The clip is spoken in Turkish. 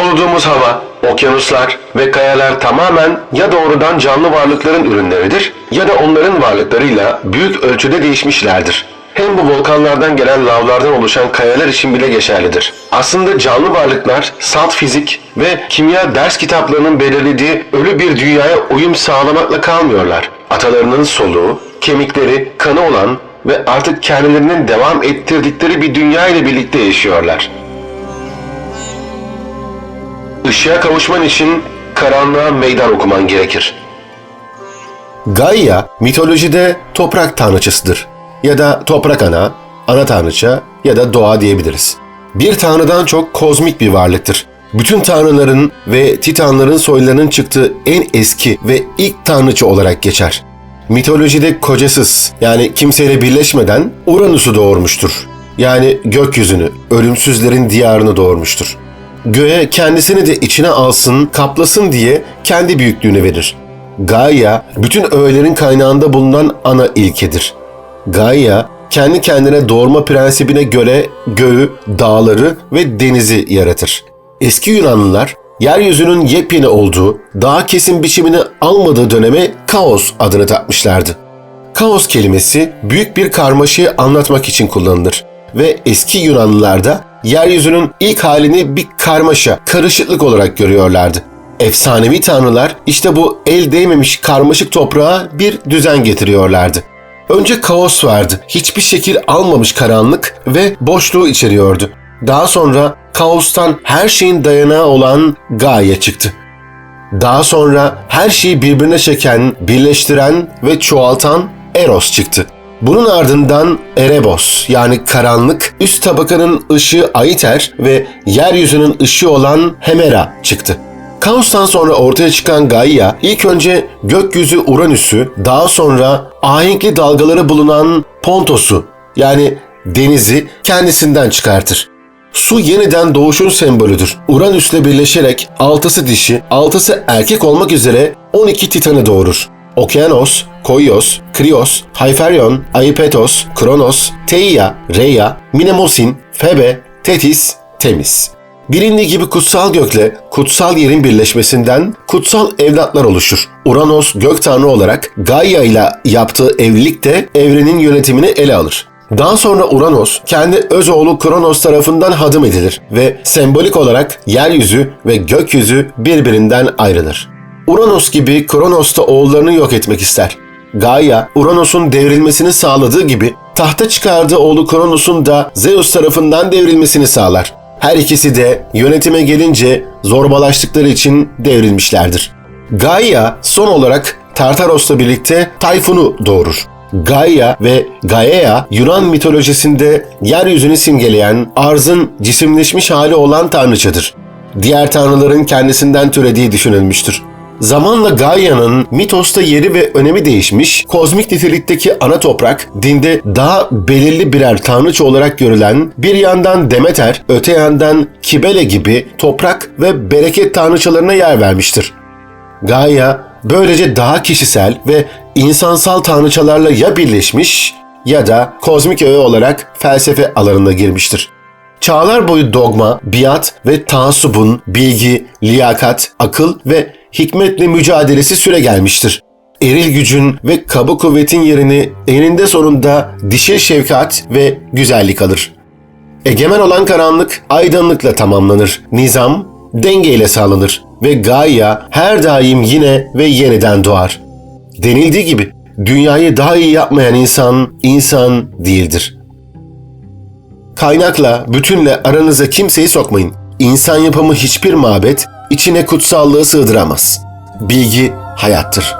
Soluduğumuz hava, okyanuslar ve kayalar tamamen ya doğrudan canlı varlıkların ürünleridir ya da onların varlıklarıyla büyük ölçüde değişmişlerdir. Hem bu volkanlardan gelen lavlardan oluşan kayalar için bile geçerlidir. Aslında canlı varlıklar salt fizik ve kimya ders kitaplarının belirlediği ölü bir dünyaya uyum sağlamakla kalmıyorlar. Atalarının soluğu, kemikleri, kanı olan ve artık kendilerinin devam ettirdikleri bir dünya ile birlikte yaşıyorlar. Işığa kavuşman için karanlığa meydan okuman gerekir. Gaia mitolojide toprak tanrıçasıdır. Ya da toprak ana, ana tanrıça ya da doğa diyebiliriz. Bir tanrıdan çok kozmik bir varlıktır. Bütün tanrıların ve titanların soylarının çıktığı en eski ve ilk tanrıça olarak geçer. Mitolojide kocasız yani kimseyle birleşmeden Uranüs'ü doğurmuştur. Yani gökyüzünü, ölümsüzlerin diyarını doğurmuştur. Göğe kendisini de içine alsın, kaplasın diye kendi büyüklüğünü verir. Gaia, bütün öğelerin kaynağında bulunan ana ilkedir. Gaia, kendi kendine doğurma prensibine göre göğü, dağları ve denizi yaratır. Eski Yunanlılar, yeryüzünün yepyeni olduğu, daha kesin biçimini almadığı döneme kaos adını takmışlardı. Kaos kelimesi büyük bir karmaşayı anlatmak için kullanılır ve eski Yunanlılarda yeryüzünün ilk halini bir karmaşa, karışıklık olarak görüyorlardı. Efsanevi tanrılar işte bu el değmemiş karmaşık toprağa bir düzen getiriyorlardı. Önce kaos vardı. Hiçbir şekil almamış karanlık ve boşluğu içeriyordu. Daha sonra kaostan her şeyin dayanağı olan Gaia çıktı. Daha sonra her şeyi birbirine çeken, birleştiren ve çoğaltan Eros çıktı. Bunun ardından Erebos yani karanlık, üst tabakanın ışığı Aiter ve yeryüzünün ışığı olan Hemera çıktı. Kaostan sonra ortaya çıkan Gaia ilk önce gökyüzü Uranüs'ü, daha sonra ahenkli dalgaları bulunan Pontos'u yani denizi kendisinden çıkartır. Su yeniden doğuşun sembolüdür. Uranüs'le birleşerek altısı dişi, altısı erkek olmak üzere 12 titanı doğurur. Okyanos, Koios, Krios, Hyperion, Aipetos, Kronos, Theia, Rhea, Minemosin, Febe, Tetis, Temis. Bilindiği gibi kutsal gökle kutsal yerin birleşmesinden kutsal evlatlar oluşur. Uranos gök tanrı olarak Gaia ile yaptığı evlilik de evrenin yönetimini ele alır. Daha sonra Uranos kendi öz oğlu Kronos tarafından hadım edilir ve sembolik olarak yeryüzü ve gökyüzü birbirinden ayrılır. Uranos gibi Kronos da oğullarını yok etmek ister. Gaia, Uranos'un devrilmesini sağladığı gibi tahta çıkardığı oğlu Kronos'un da Zeus tarafından devrilmesini sağlar. Her ikisi de yönetime gelince zorbalaştıkları için devrilmişlerdir. Gaia son olarak Tartaros'la birlikte Tayfun'u doğurur. Gaia ve Gaea Yunan mitolojisinde yeryüzünü simgeleyen arzın cisimleşmiş hali olan tanrıçadır. Diğer tanrıların kendisinden türediği düşünülmüştür. Zamanla Gaia'nın mitosta yeri ve önemi değişmiş, kozmik nitelikteki ana toprak, dinde daha belirli birer tanrıça olarak görülen bir yandan Demeter, öte yandan Kibele gibi toprak ve bereket tanrıçalarına yer vermiştir. Gaia böylece daha kişisel ve insansal tanrıçalarla ya birleşmiş ya da kozmik öğe olarak felsefe alanına girmiştir. Çağlar boyu dogma, biat ve taassubun bilgi, liyakat, akıl ve hikmetle mücadelesi süre gelmiştir. Eril gücün ve kaba kuvvetin yerini eninde sonunda dişil şefkat ve güzellik alır. Egemen olan karanlık aydınlıkla tamamlanır. Nizam dengeyle sağlanır ve Gaia her daim yine ve yeniden doğar. Denildiği gibi dünyayı daha iyi yapmayan insan insan değildir. Kaynakla, bütünle aranıza kimseyi sokmayın. İnsan yapımı hiçbir mabet içine kutsallığı sığdıramaz. Bilgi hayattır.